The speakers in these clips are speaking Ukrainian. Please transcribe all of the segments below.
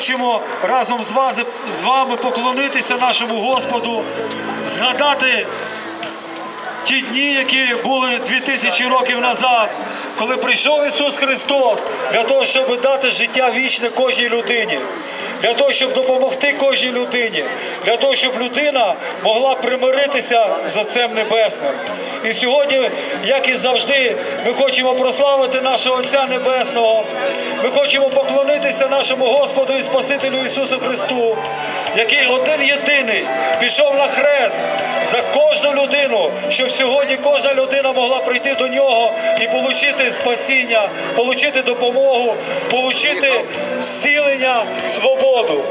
хочемо разом з, вас, з вами поклонитися нашому Господу, згадати ті дні, які були 2000 років назад, коли прийшов Ісус Христос для того, щоб дати життя вічне кожній людині, для того, щоб допомогти кожній людині, для того, щоб людина могла примиритися з Отцем Небесним. І сьогодні, як і завжди, ми хочемо прославити нашого Отця Небесного. Ми хочемо поклонитися нашому Господу і Спасителю Ісусу Христу, який один єдиний пішов на хрест за кожну людину, щоб сьогодні кожна людина могла прийти до нього і отримати спасіння, отримати допомогу, отримати зцілення, свободу.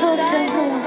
多辛苦